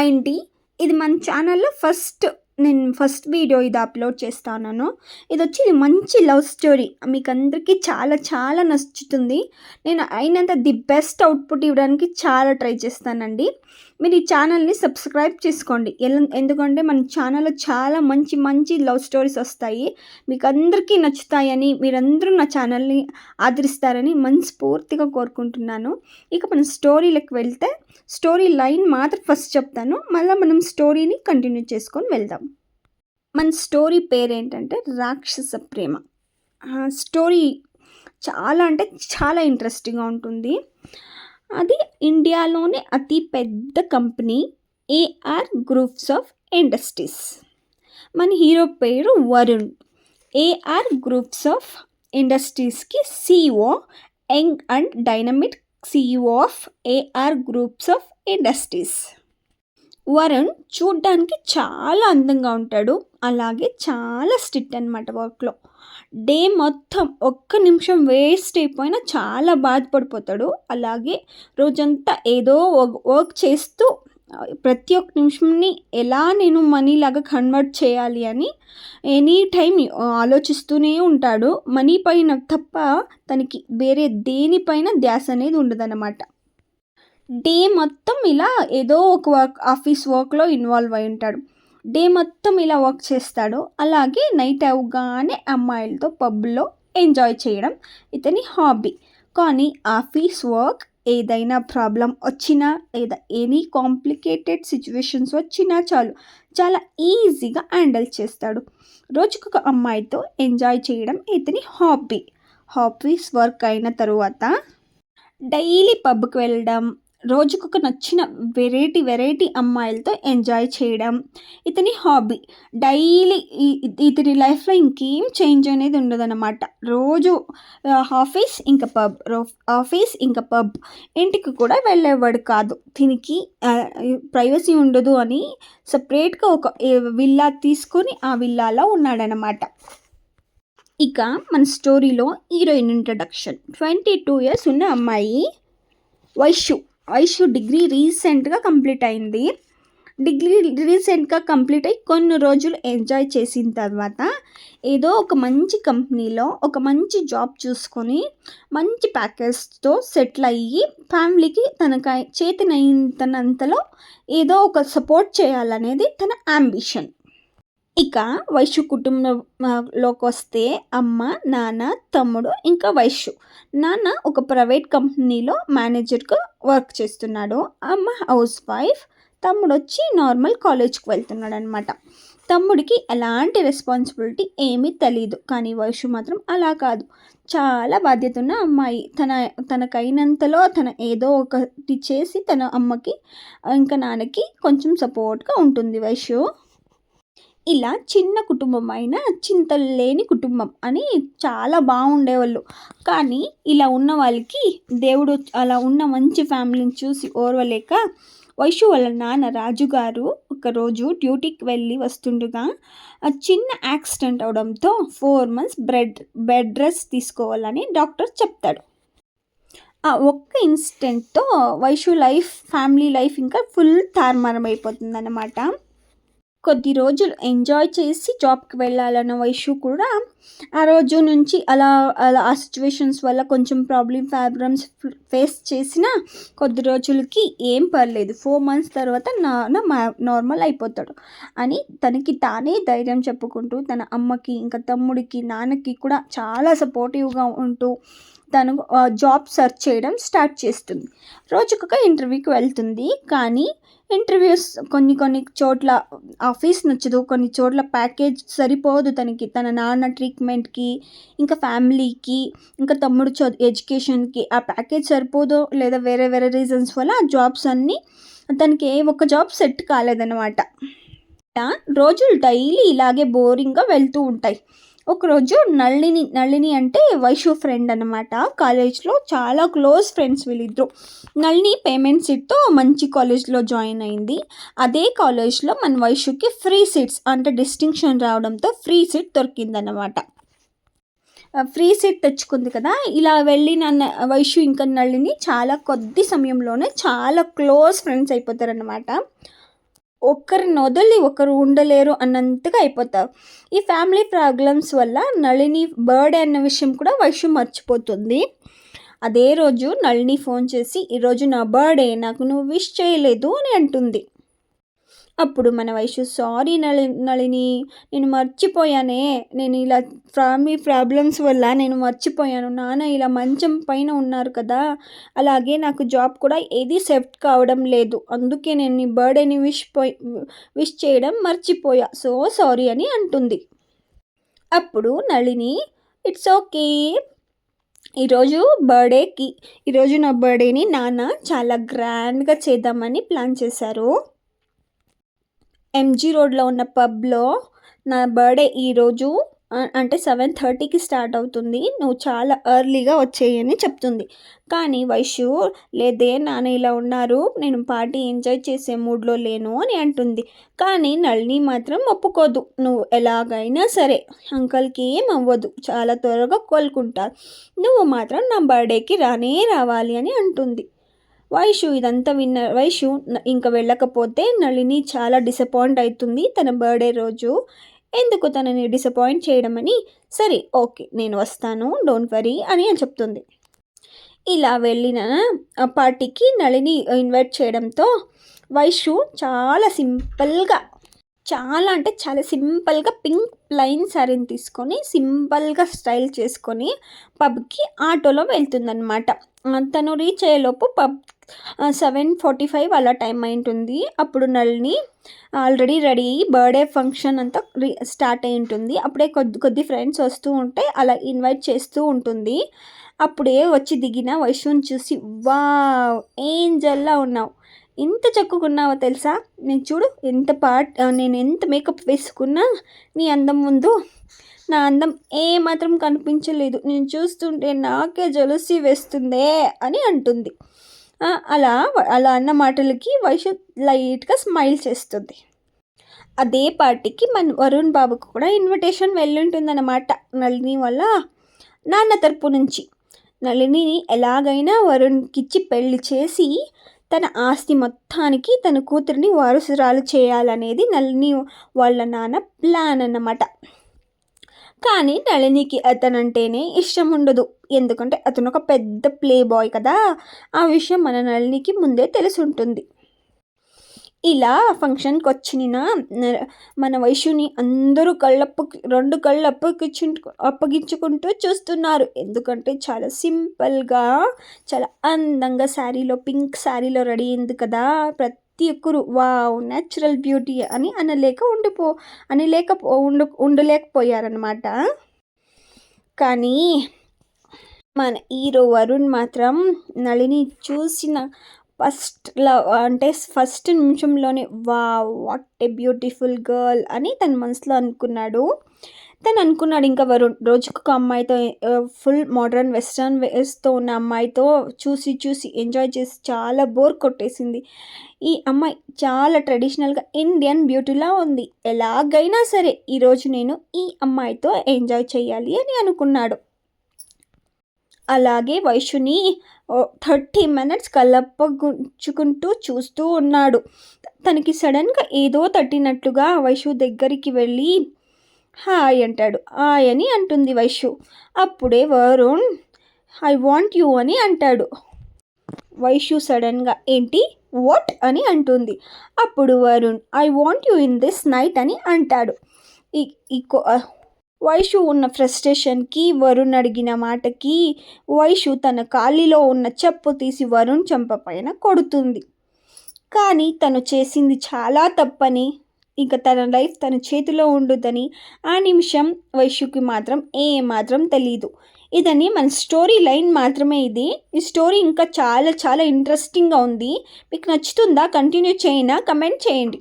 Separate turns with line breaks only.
అండి ఇది మన ఛానల్లో ఫస్ట్ నేను ఫస్ట్ వీడియో ఇది అప్లోడ్ చేస్తాను ఇది వచ్చి ఇది మంచి లవ్ స్టోరీ. మీకు అందరికీ చాలా చాలా నచ్చుతుంది. నేను అయినంత ది బెస్ట్ అవుట్పుట్ ఇవ్వడానికి చాలా ట్రై చేస్తానండి. మీరు ఈ ఛానల్ని సబ్స్క్రైబ్ చేసుకోండి. ఎందుకంటే మన ఛానల్లో చాలా మంచి మంచి లవ్ స్టోరీస్ వస్తాయి. మీకు అందరికీ నచ్చుతాయని మీరందరూ నా ఛానల్ని ఆదరిస్తారని మనస్ఫూర్తిగా కోరుకుంటున్నాను. ఇక మనం స్టోరీలకు వెళ్తే స్టోరీ లైన్ మాత్రం ఫస్ట్ చెప్తాను. మళ్ళీ మనం స్టోరీని కంటిన్యూ చేసుకొని వెళ్దాం. మన స్టోరీ పేరేంటంటే రాక్షస ప్రేమ. స్టోరీ చాలా అంటే చాలా ఇంట్రెస్టింగ్గా ఉంటుంది. అది ఇండియాలోనే అతి పెద్ద company AR groups of industries. మన హీరో పేరు Varun. AR groups of ఇండస్ట్రీస్కి CEO young and dynamic CEO of AR groups of industries. Varun చూడ్డానికి చాలా అందంగా ఉంటాడు. అలాగే చాలా స్ట్రిక్ట్ అనమాట వర్క్లో. డే మొత్తం ఒక్క నిమిషం వేస్ట్ అయిపోయినా చాలా బాధపడిపోతాడు. అలాగే రోజంతా ఏదో వర్క్ చేస్తూ ప్రతి ఒక్క నిమిషంని ఎలా నేను మనీ లాగా కన్వర్ట్ చేయాలి అని ఎనీ టైం ఆలోచిస్తూనే ఉంటాడు. మనీ పైన తప్ప తనకి వేరే దేనిపైన ధ్యాస అనేది ఉండదన్నమాట. డే మొత్తం ఇలా ఏదో ఒక వర్క్ ఆఫీస్ వర్క్లో ఇన్వాల్వ్ అయి ఉంటాడు. డే మొత్తం ఇలా వర్క్ చేస్తాడు. అలాగే నైట్ అవగానే అమ్మాయిలతో పబ్లో ఎంజాయ్ చేయడం ఇతని హాబీ కానీ ఆఫీస్ వర్క్ ఏదైనా ప్రాబ్లం వచ్చినా లేదా ఎనీ కాంప్లికేటెడ్ సిచ్యువేషన్స్ వచ్చినా చాలు చాలా ఈజీగా హ్యాండిల్ చేస్తాడు. రోజుకొక అమ్మాయితో ఎంజాయ్ చేయడం ఇతని హాబీ హాబీస్ వర్క్ అయిన తరువాత డైలీ పబ్కి వెళ్ళడం రోజుకొక నచ్చిన వెరైటీ వెరైటీ అమ్మాయిలతో ఎంజాయ్ చేయడం. ఇతని హాబీ డైలీ ఇతని లైఫ్లో ఇంకేం చేంజ్ అనేది ఉండదన్నమాట. రోజు ఆఫీస్ ఇంకా పబ్ ఆఫీస్ ఇంకా పబ్. ఇంటికి కూడా వెళ్ళేవాడు కాదు. దీనికి ప్రైవసీ ఉండదు అని సపరేట్గా ఒక విల్లా తీసుకొని ఆ విల్లాలో ఉన్నాడనమాట ఇక మన స్టోరీలో heroine introduction. Twenty two years ఉన్న అమ్మాయి వైషు. ఐషు డిగ్రీ రీసెంట్గా కంప్లీట్ అయింది. డిగ్రీ రీసెంట్గా కంప్లీట్ అయ్యి కొన్ని రోజులు ఎంజాయ్ చేసిన తర్వాత ఏదో ఒక మంచి కంపెనీలో ఒక మంచి జాబ్ చూసుకొని మంచి ప్యాకేజ్తో సెటిల్ అయ్యి ఫ్యామిలీకి తనకు చేతనైనంతలో ఏదో ఒక సపోర్ట్ చేయాలనేది తన అంబిషన్ ఇక వైశ్య కుటుంబంలోకి వస్తే అమ్మ నాన్న తమ్ముడు ఇంకా వైశ్యు. నాన్న ఒక ప్రైవేట్ కంపెనీలో మేనేజర్గా వర్క్ చేస్తున్నాడు. అమ్మ హౌస్ వైఫ్. తమ్ముడు వచ్చి నార్మల్ కాలేజ్కి వెళ్తున్నాడు అనమాట తమ్ముడికి ఎలాంటి రెస్పాన్సిబిలిటీ ఏమీ తెలియదు కానీ వయసు మాత్రం అలా కాదు. చాలా బాధ్యత ఉన్న అమ్మాయి. తన తనకైనంతలో తన ఏదో ఒకటి చేసి తన అమ్మకి ఇంకా నాన్నకి కొంచెం సపోర్ట్గా ఉంటుంది వయసు ఇలా చిన్న కుటుంబం అయినా చింతలు లేని కుటుంబం అని చాలా బాగుండేవాళ్ళు. కానీ ఇలా ఉన్న వాళ్ళకి దేవుడు అలా ఉన్న మంచి ఫ్యామిలీని చూసి ఓర్వలేక వైషు వాళ్ళ నాన్న రాజుగారు ఒకరోజు డ్యూటీకి వెళ్ళి వస్తుండగా చిన్న యాక్సిడెంట్ అవడంతో four months bread bed rest తీసుకోవాలని డాక్టర్ చెప్తాడు. ఆ ఒక్క ఇన్సిడెంట్తో వైషు లైఫ్ ఫ్యామిలీ లైఫ్ ఇంకా ఫుల్ తారుమారం అయిపోతుంది అన్నమాట కొద్ది రోజులు ఎంజాయ్ చేసి జాబ్కి వెళ్ళాలన్న వయసు కూడా ఆ రోజు నుంచి అలా అలా ఆ సిచ్యువేషన్స్ వల్ల కొంచెం ప్రాబ్లమ్ ప్రాబ్లమ్స్ ఫేస్ చేసిన కొద్ది రోజులకి ఏం పర్లేదు. ఫోర్ మంత్స్ తర్వాత నా నార్మల్ అయిపోతాడు అని తనకి తానే ధైర్యం చెప్పుకుంటూ తన అమ్మకి ఇంకా తమ్ముడికి నాన్నకి కూడా చాలా సపోర్టివ్గా ఉంటూ తను జాబ్ సెర్చ్ చేయడం స్టార్ట్ చేస్తుంది. రోజుకొక ఇంటర్వ్యూకి వెళ్తుంది. కానీ ఇంటర్వ్యూస్ కొన్ని కొన్ని చోట్ల ఆఫీస్ నచ్చదు. కొన్ని చోట్ల ప్యాకేజ్ సరిపోదు తనకి. తన నాన్న ట్రీట్మెంట్కి ఇంకా ఫ్యామిలీకి ఇంకా తమ్ముడు చ ఎడ్యుకేషన్కి ఆ ప్యాకేజ్ సరిపోదో లేదా వేరే వేరే రీజన్స్ వల్ల ఆ జాబ్స్ అన్నీ తనకి ఏ ఒక్క జాబ్ సెట్ కాలేదన్నమాట. రోజులు డైలీ ఇలాగే బోరింగ్గా వెళ్తూ ఉంటాయి. ఒకరోజు నళిని నళిని అంటే వైషు ఫ్రెండ్ అనమాట కాలేజ్లో చాలా క్లోజ్ ఫ్రెండ్స్ వీళ్ళిద్దరు. నళిని పేమెంట్ సీట్తో మంచి కాలేజ్లో జాయిన్ అయింది. అదే కాలేజ్లో మన వైషుకి ఫ్రీ సీట్స్ అంటే డిస్టింక్షన్ రావడంతో ఫ్రీ సీట్ దొరికిందనమాట ఫ్రీ సీట్ తెచ్చుకుంది కదా. ఇలా వెళ్ళి నన్ను వైషు ఇంకా నళిని చాలా కొద్ది సమయంలోనే చాలా క్లోజ్ ఫ్రెండ్స్ అయిపోతారనమాట ఒకరిని వదిలి ఒకరు ఉండలేరు అన్నంతగా అయిపోతారు. ఈ ఫ్యామిలీ ప్రాబ్లమ్స్ వల్ల నళిని బర్త్డే అన్న విషయం కూడా వైషు మర్చిపోతుంది. అదే రోజు నళిని ఫోన్ చేసి ఈరోజు నా బర్త్డే నాకు నువ్వు విష్ చేయలేదు అని అంటుంది. అప్పుడు మన వయసు సారీ నళి నళిని నేను మర్చిపోయానే. నేను ఇలా ఫ్యామిలీ ప్రాబ్లమ్స్ వల్ల నేను మర్చిపోయాను. నాన్న ఇలా మంచం పైన ఉన్నారు కదా. అలాగే నాకు జాబ్ కూడా ఏది సెఫ్ట్ కావడం లేదు. అందుకే నేను నీ బర్త్డేని విష్ పోయి విష్ చేయడం మర్చిపోయా. సో సారీ అని అంటుంది. అప్పుడు నళిని ఇట్స్ ఓకే. ఈరోజు బర్త్డేకి ఈరోజు నా బర్త్డేని నాన్న చాలా గ్రాండ్గా చేద్దామని ప్లాన్ చేశారు. ఎంజీ రోడ్లో ఉన్న పబ్లో నా బర్త్డే ఈరోజు అంటే సెవెన్ థర్టీకి స్టార్ట్ అవుతుంది. నువ్వు చాలా ఎర్లీగా వచ్చేయని చెప్తుంది. కానీ వైశ్యు లేదే నాన్న ఇలా ఉన్నారు. నేను పార్టీ ఎంజాయ్ చేసే మూడ్లో లేను అని అంటుంది. కానీ నళిని మాత్రం ఒప్పుకోదు. నువ్వు ఎలాగైనా సరే అంకల్కి ఏం అవ్వదు. చాలా త్వరగా కోలుకుంటారు నువ్వు మాత్రం నా బర్త్డేకి రానే రావాలి అని అంటుంది. వైషు ఇదంతా విన్న వైషు ఇంకా వెళ్ళకపోతే నళిని చాలా డిసప్పాయింట్ అవుతుంది తన బర్త్డే రోజు. ఎందుకు తనని డిసప్పాయింట్ చేయడం అని సరే ఓకే నేను వస్తాను డోంట్ వరీ అని చెప్తుంది. ఇలా వెళ్ళిన పార్టీకి నళిని ఇన్వైట్ చేయడంతో వైషు చాలా సింపుల్గా చాలా అంటే చాలా సింపుల్గా పింక్ ప్లెయిన్ శారీని తీసుకొని సింపుల్గా స్టైల్ చేసుకొని పబ్కి ఆటోలో వెళ్తుందనమాట తను రీచ్ అయ్యేలోపు పబ్ సెవెన్ ఫార్టీ ఫైవ్ అలా టైం అయింటుంది. అప్పుడు నల్ని ఆల్రెడీ రెడీ అయ్యి బర్త్డే ఫంక్షన్ అంతా స్టార్ట్ అయి ఉంటుంది. అప్పుడే కొద్ది కొద్ది ఫ్రెండ్స్ వస్తూ ఉంటే అలా ఇన్వైట్ చేస్తూ ఉంటుంది. అప్పుడే వచ్చి దిగిన వైష్ణుని చూసి వా ఏంజల్లా ఉన్నావు. ఎంత చక్కుకున్నావో తెలుసా? నేను చూడు ఎంత పాట్ నేను ఎంత మేకప్ వేసుకున్నా నీ అందం ముందు నా అందం ఏమాత్రం కనిపించలేదు. నేను చూస్తుంటే నాకే జలసి వేస్తుందే అని అంటుంది. అలా అలా అన్న మాటలకి వైషు లైట్గా స్మైల్ చేస్తుంది. అదే పార్టీకి మన వరుణ్ బాబుకు కూడా ఇన్విటేషన్ వెళ్ళుంటుందన్నమాట నళిని వల్ల నాన్న తరపు నుంచి. నళినిని ఎలాగైనా వరుణ్కిచ్చి పెళ్ళి చేసి తన ఆస్తి మొత్తానికి తన కూతురిని వారసురాలు చేయాలనేది నళిని వాళ్ళ నాన్న ప్లాన్ అన్నమాట. కానీ నళినికి అతనంటేనే ఇష్టం ఉండదు. ఎందుకంటే అతను ఒక పెద్ద ప్లే బాయ్ కదా. ఆ విషయం మన నళినికి ముందే తెలిసి ఉంటుంది ఇలా ఫంక్షన్కి వచ్చిన మన వయసుని అందరూ కళ్ళప్పు రెండు కళ్ళు అప్పగించు అప్పగించుకుంటూ చూస్తున్నారు. ఎందుకంటే చాలా సింపుల్గా చాలా అందంగా శారీలో పింక్ శారీలో రెడీ అయింది కదా ప్రతి ఒక్కరు వావ్ న్యాచురల్ బ్యూటీ అని అనలేక ఉండిపో అని లేకపో ఉండు ఉండలేకపోయారనమాట కానీ మన హీరో వరుణ్ మాత్రం నళిని చూసిన ఫస్ట్ లవ్ అంటే ఫస్ట్ నిమిషంలోనే వా వాట్ ఏ బ్యూటిఫుల్ గర్ల్ అని తన మనసులో అనుకున్నాడు. తను అనుకున్నాడు ఇంకా వరుణ్ రోజుకు ఒక అమ్మాయితో ఫుల్ మోడర్న్ వెస్ట్రన్ వేస్తో ఉన్న అమ్మాయితో చూసి చూసి ఎంజాయ్ చేసి చాలా బోర్ కొట్టేసింది. ఈ అమ్మాయి చాలా ట్రెడిషనల్గా ఇండియన్ బ్యూటీలా ఉంది. ఎలాగైనా సరే ఈరోజు నేను ఈ అమ్మాయితో ఎంజాయ్ చేయాలి అని అనుకున్నాడు. అలాగే వైషుని థర్టీ మినిట్స్ కళ్ళప్పగుంచుకుంటూ చూస్తూ ఉన్నాడు. తనకి సడన్గా ఏదో తట్టినట్లుగా వైషు దగ్గరికి వెళ్ళి హాయ్ అంటాడు. హాయ్ అని అంటుంది వైషు. అప్పుడే వరుణ్ ఐ వాంట్ యూ అని అంటాడు. వైషు సడన్గా ఏంటి? వాట్? అని అంటుంది. అప్పుడు Varun I want you in this night అని అంటాడు. ఈ వైషు ఉన్న ఫ్రస్ట్రేషన్కి వరుణ్ అడిగిన మాటకి వైషు తన కాలిలో ఉన్న చెప్పు తీసి వరుణ్ చెంప పైన కొడుతుంది. కానీ తను చేసింది చాలా తప్పని ఇంకా తన లైఫ్ తన చేతిలో ఉండదని ఆ నిమిషం వైశ్యుకి మాత్రం ఏ మాత్రం తెలీదు. ఇదని మన స్టోరీ లైన్ మాత్రమే ఇది. ఈ స్టోరీ ఇంకా చాలా చాలా ఇంట్రెస్టింగ్గా ఉంది. మీకు నచ్చుతుందా? కంటిన్యూ చేయనా? కమెంట్ చేయండి.